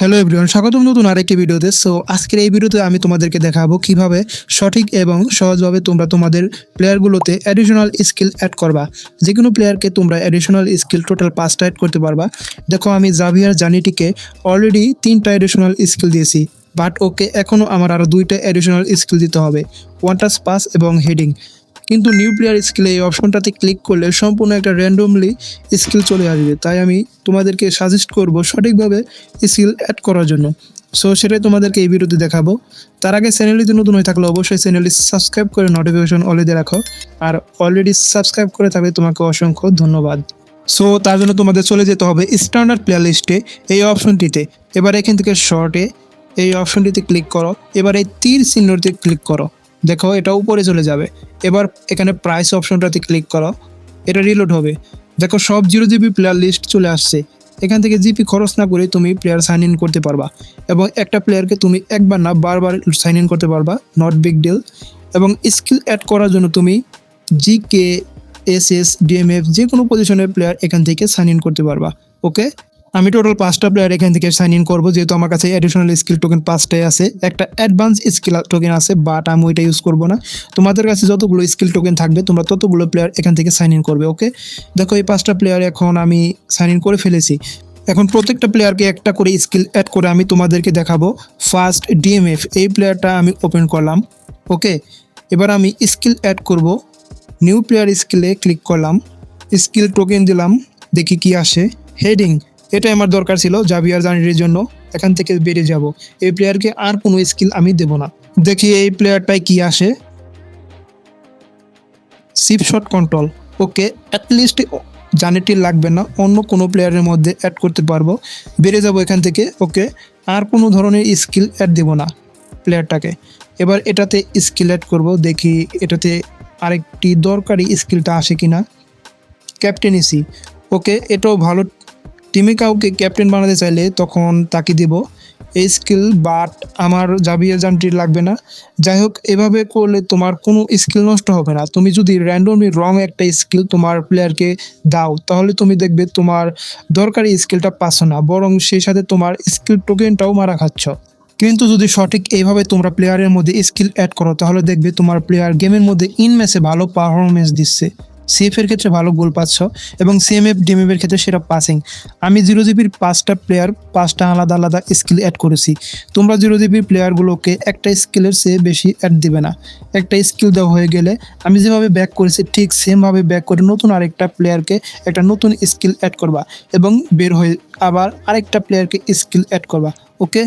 Hello everyone স্বাগতম নতুন আরেকটি ভিডিওতে। সো আজকের এই ভিডিওতে আমি তোমাদেরকে দেখাবো কীভাবে সঠিক এবং সহজভাবে তোমরা তোমাদের প্লেয়ারগুলোতে অ্যাডিশনাল স্কিল অ্যাড করবা। যে কোনো প্লেয়ারকে তোমরা অ্যাডিশনাল স্কিল টোটাল পাঁচটা অ্যাড করতে পারবা। দেখো, আমি জাভিয়ার জানিটিকে অলরেডি তিনটা অ্যাডিশনাল স্কিল দিয়েছি। বাট ওকে এখনও আমার আরও দুইটা অ্যাডিশনাল স্কিল দিতে হবে। ওয়ান টাচ পাস এবং হেডিং কিন্তু নিউক্লিয়ার স্কিলে এই অপশনটাতে ক্লিক করলে সম্পূর্ণ একটা র্যান্ডমলি স্কিল চলে আসবে। তাই আমি তোমাদেরকে সাজেস্ট করব সঠিকভাবে স্কিল অ্যাড করার জন্য। সো সেটাই তোমাদেরকে এই ভিডিওতে দেখাবো। তার আগে চ্যানেলটি নতুন হয়ে থাকলে অবশ্যই চ্যানেলটি সাবস্ক্রাইব করে নোটিফিকেশন অলে দিয়ে রাখো। আর অলরেডি সাবস্ক্রাইব করে থাকলে তোমাকে অসংখ্য ধন্যবাদ। সো তার জন্য তোমাদের চলে যেতে হবে স্ট্যান্ডার্ড প্লেয়ার লিস্টে এই অপশনটিতে এবার এখান থেকে শর্টে এই অপশনটিতে ক্লিক করো। এবার এই তীর চিহ্নটিতে ক্লিক করো। দেখো, এটা উপরে চলে যাবে। এবার এখানে প্রাইস অপশনটাতে ক্লিক করো। এটা রিলোড হবে। দেখো, সব জিরো জিবি প্লেয়ার লিস্ট চলে আসছে। এখান থেকে জিপি খরচ না করে তুমি প্লেয়ার সাইন ইন করতে পারবা। এবং একটা প্লেয়ারকে তুমি একবার না বারবার সাইন ইন করতে পারবা। নট বিগ ডিল এবং স্কিল অ্যাড করার জন্য তুমি G K S S DMF যে কোনো পজিশনের প্লেয়ার এখান থেকে সাইন ইন করতে পারবা। ওকে আমি টোটাল পাঁচটা প্লেয়ার এখান থেকে সাইন ইন করব, যেহেতু আমার কাছে অ্যাডিশনাল স্কিল টোকেন পাঁচটাই আছে। একটা অ্যাডভান্স স্কিল টোকেন আছে বাট আমি ওইটা ইউজ করব না। তোমাদের কাছে যতগুলো স্কিল টোকেন থাকবে, তোমরা ততগুলো প্লেয়ার এখান থেকে সাইন ইন করবে ওকে দেখো, এই পাঁচটা প্লেয়ার এখন আমি সাইন ইন করে ফেলেছি। এখন প্রত্যেকটা প্লেয়ারকে একটা করে স্কিল অ্যাড করে আমি তোমাদেরকে দেখাবো। ফার্স্ট ডিএমএফ এই প্লেয়ারটা আমি ওপেন করলাম ওকে এবার আমি স্কিল অ্যাড করব। নিউ প্লেয়ার স্কিলে ক্লিক করলাম স্কিল টোকেন দিলাম, দেখি কি আসে। হেডিং এটা আমার দরকার ছিল জাভিয়ার জানির জন্য। এখান থেকে বেরিয়ে যাব। এই প্লেয়ারকে আর কোনো স্কিল আমি দেব না। দেখি এই প্লেয়ারটায় কি আসে। Chip shot control okay at least Zanetti লাগবে না। অন্য কোনো প্লেয়ারের মধ্যে অ্যাড করতে পারব। বেরিয়ে যাব এখান থেকে। ওকে, আর কোনো ধরনের স্কিল অ্যাড দেব না প্লেয়ারটাকে এবার এটাতে স্কিল অ্যাড করব। দেখি এটাতে আরেকটি দরকারি স্কিলটা আসে কিনা। ক্যাপ্টেনিসি ওকে, এটাও ভালো টিমে কাউকে ক্যাপ্টেন বানাতে চাইলে তখন তাকে দিব। এই স্কিল, বাট আমার জাবিয়া জানটি লাগবে না। যাই হোক এভাবে করলে তোমার কোনো স্কিল নষ্ট হবে না। তুমি যদি র্যান্ডমলি রং একটা স্কিল তোমার প্লেয়ারকে দাও, তাহলে তুমি দেখবে তোমার দরকারি স্কিলটা পাচ্ছ না, বরং সেই সাথে তোমার স্কিল টোকেনটাও মারা খাচ্ছ। কিন্তু যদি সঠিক এইভাবে তোমরা প্লেয়ারের মধ্যে স্কিল অ্যাড করো, তাহলে দেখবে তোমার প্লেয়ার গেমের মধ্যে ইন ম্যাচে ভালো পারফরমেন্স দিচ্ছে। সিএফ এর ক্ষেত্রে ভালো গোল পাচ্ছ এবং সিএমএফ ডিএমএফ এর ক্ষেত্রে সেটা পাসিং আমি জিরো জিবির পাঁচটা প্লেয়ার পাঁচটা আলাদা আলাদা স্কিল অ্যাড করেছি। তোমরা জিরো জিবির প্লেয়ারগুলোকে একটা স্কিলের চেয়ে বেশি অ্যাড দিবে না। একটা স্কিল দেওয়া হয়ে গেলে আমি যেভাবে ব্যাক করেছি, ঠিক সেমভাবে ব্যাক করে নতুন আরেকটা প্লেয়ারকে একটা নতুন স্কিল অ্যাড করবা এবং বের হয়ে আবার আরেকটা প্লেয়ারকে স্কিল অ্যাড করবা। ওকে?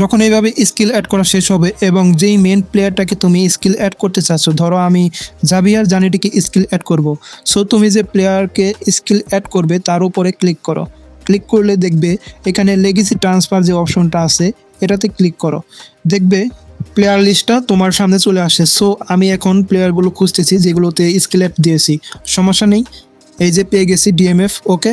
যখন এইভাবে স্কিল অ্যাড করা শেষ হবে এবং যেই মেন প্লেয়ারটাকে তুমি স্কিল অ্যাড করতে চাচ্ছ, ধরো আমি জাভিয়ার জানিটিকে স্কিল অ্যাড করব। সো তুমি যে প্লেয়ারকে স্কিল অ্যাড করবে, তার উপরে ক্লিক করো। ক্লিক করলে দেখবে এখানে লেগেসি ট্রান্সফার যে অপশনটা আছে, এটাতে ক্লিক করো। দেখবে প্লেয়ার লিস্টটা তোমার সামনে চলে আসে। সো আমি এখন প্লেয়ারগুলো খুঁজতেছি যেগুলোতে স্কিল অ্যাড দিয়েছি। সমস্যা নেই। এই যে পেয়ে গেছি ডিএমএফ ওকে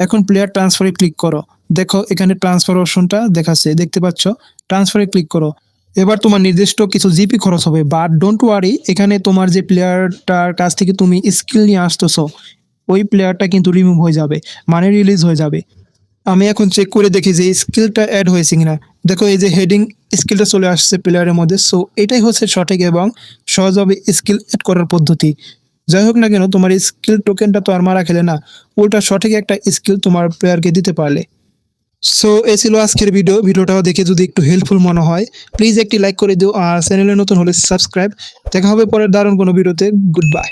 এখন প্লেয়ার ট্রান্সফারে ক্লিক করো। দেখো এখানে ট্রান্সফার অপশনটা দেখাচ্ছে, দেখতে পাচ্ছ? ট্রান্সফারে ক্লিক করো। এবার তোমার নির্দিষ্ট কিছু জিপি খরচ হবে বাট ডোন্ট ওয়ারি এখানে তোমার যে প্লেয়ারটার কাছ থেকে তুমি স্কিল নিয়ে আসতেছো, ওই প্লেয়ারটা কিন্তু রিমুভ হয়ে যাবে মানে রিলিজ হয়ে যাবে। আমি এখন চেক করে দেখি যে স্কিলটা অ্যাড হয়েছে কিনা। দেখো এই যে হেডিং স্কিলটা চলে আসছে প্লেয়ারের মধ্যে সো এটাই হচ্ছে সঠিক এবং সহজভাবে স্কিল অ্যাড করার পদ্ধতি। যাই হোক না কেন, তোমার স্কিল টোকেনটা তো আর মারা খেলে না, উল্টা সঠিক একটা স্কিল তোমার প্লেয়ারকে দিতে পারলে। সো এ ছিল আজকের ভিডিও ভিডিওটাও দেখে যদি একটু হেল্পফুল মনে হয় প্লিজ একটি লাইক করে দিও। আর চ্যানেলে নতুন হলে সাবস্ক্রাইব দেখা হবে পরের দারুণ কোনো ভিডিওতে গুড বাই